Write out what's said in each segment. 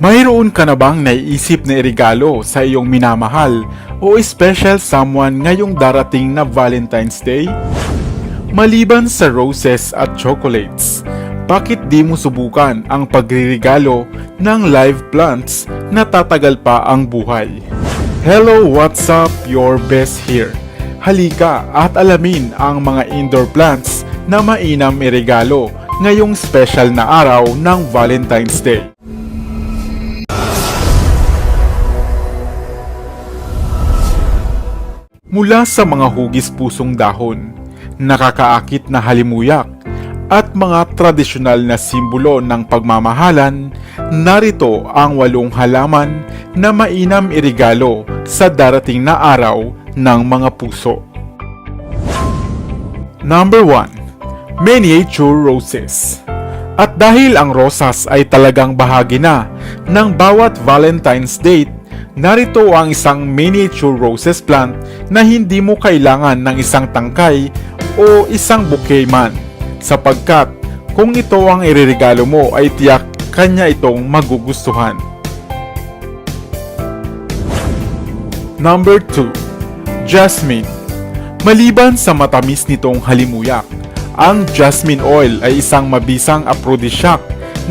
Mayroon ka na bang naiisip na irigalo sa iyong minamahal o special someone ngayong darating na Valentine's Day? Maliban sa roses at chocolates, bakit di mo subukan ang pagririgalo ng live plants na tatagal pa ang buhay? Hello, what's up? Your best here. Halika at alamin ang mga indoor plants na mainam irigalo ngayong special na araw ng Valentine's Day. Mula sa mga hugis pusong dahon, nakakaakit na halimuyak, at mga tradisyonal na simbolo ng pagmamahalan, narito ang walong halaman na mainam irigalo sa darating na araw ng mga puso. Number 1. Miniature Roses At dahil ang rosas ay talagang bahagi na ng bawat Valentine's date, narito ang isang miniature roses plant na hindi mo kailangan ng isang tangkay o isang bouquet man sapagkat kung ito ang iririgalo mo ay tiyak kanya itong magugustuhan. Number 2. Jasmine Maliban sa matamis nitong halimuyak, ang jasmine oil ay isang mabisang aphrodisiac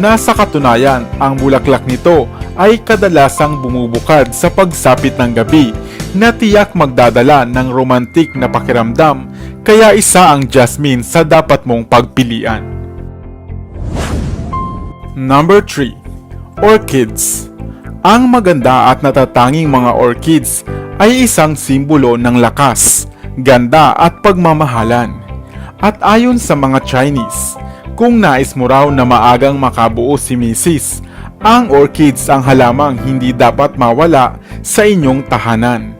na sa katunayan ang bulaklak nito ay kadalasang bumubukad sa pagsapit ng gabi na tiyak magdadala ng romantik na pakiramdam kaya isa ang jasmine sa dapat mong pagpilian. Number 3. Orchids Ang maganda at natatanging mga orchids ay isang simbolo ng lakas, ganda at pagmamahalan. At ayon sa mga Chinese, kung nais mo raw na maagang makabuo si Mrs., ang orchids ang halamang hindi dapat mawala sa inyong tahanan.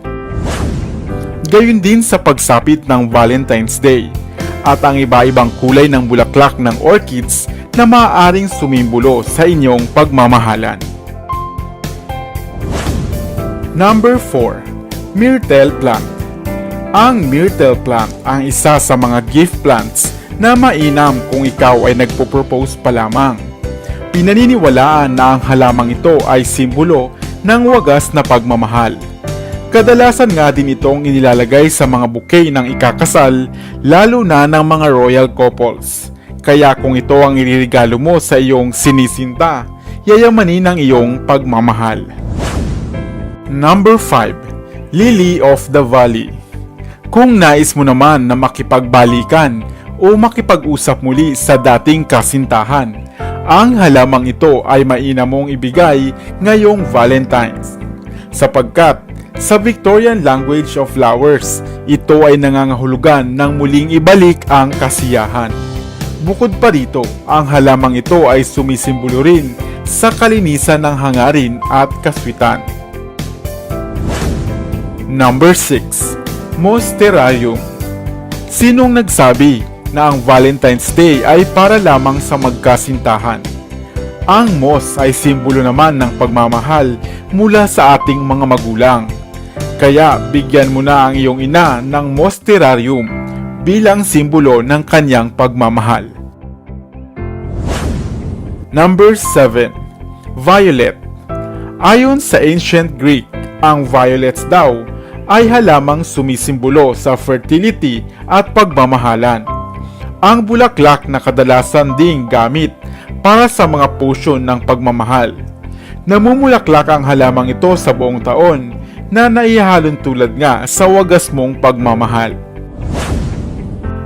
Gayun din sa pagsapit ng Valentine's Day at ang iba-ibang kulay ng bulaklak ng orchids na maaaring sumimbolo sa inyong pagmamahalan. Number 4. Myrtle Plant Ang myrtle plant ang isa sa mga gift plants na mainam kung ikaw ay nagpo-propose pa lamang. Pinaniniwalaan na ang halamang ito ay simbolo ng wagas na pagmamahal. Kadalasan nga din itong inilalagay sa mga bouquet ng ikakasal, lalo na ng mga royal couples. Kaya kung ito ang iririgalo mo sa iyong sinisinta, yayamanin ang iyong pagmamahal. Number 5. Lily of the Valley Kung nais mo naman na makipagbalikan o makipag-usap muli sa dating kasintahan, ang halamang ito ay mainam mong ibigay ngayong Valentine's. Sapagkat sa Victorian language of flowers, ito ay nangangahulugan ng muling ibalik ang kasiyahan. Bukod pa rito, ang halamang ito ay sumisimbolo rin sa kalinisan ng hangarin at kaswitan. Number 6. Mosterarium Sinong nagsabi na ang Valentine's Day ay para lamang sa magkasintahan? Ang moss ay simbolo naman ng pagmamahal mula sa ating mga magulang. Kaya bigyan mo na ang iyong ina ng mosterarium bilang simbolo ng kanyang pagmamahal. Number 7. Violet Ayon sa ancient Greek, ang violets daw ay halamang sumisimbolo sa fertility at pagmamahalan. Ang bulaklak na kadalasan ding gamit para sa mga potion ng pagmamahal. Namumulaklak ang halamang ito sa buong taon na naihalon tulad nga sa wagas mong pagmamahal.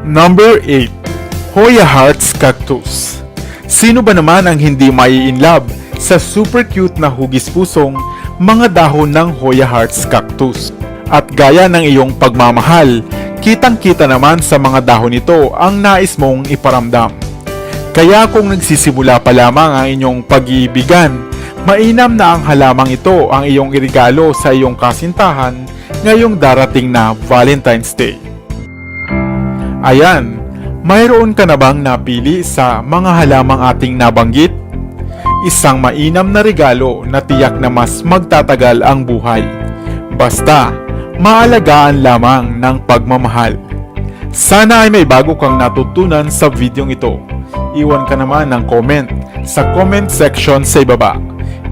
Number 8. Hoya Hearts Cactus Sino ba naman ang hindi mai in love sa super cute na hugis pusong mga dahon ng Hoya Hearts Cactus? At gaya ng iyong pagmamahal, kitang-kita naman sa mga dahon nito ang nais mong iparamdam. Kaya kung nagsisimula pa lamang ang inyong pag-iibigan, mainam na ang halamang ito ang iyong irigalo sa iyong kasintahan ngayong darating na Valentine's Day. Ayan, mayroon ka na bang napili sa mga halamang ating nabanggit? Isang mainam na regalo na tiyak na mas magtatagal ang buhay. Basta, maalagaan lamang ng pagmamahal. Sana ay may bago kang natutunan sa videong ito. Iwan ka naman ng comment sa comment section sa ibaba.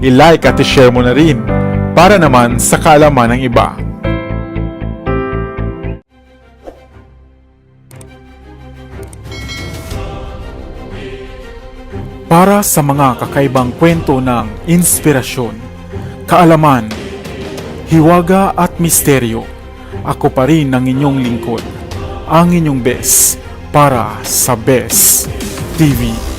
i-like at i-share mo na rin para naman sa kaalaman ng iba. Para sa mga kakaibang kwento ng inspirasyon, kaalaman, hiwaga at misteryo, ako pa rin ang inyong lingkod, ang inyong best para sa Best TV.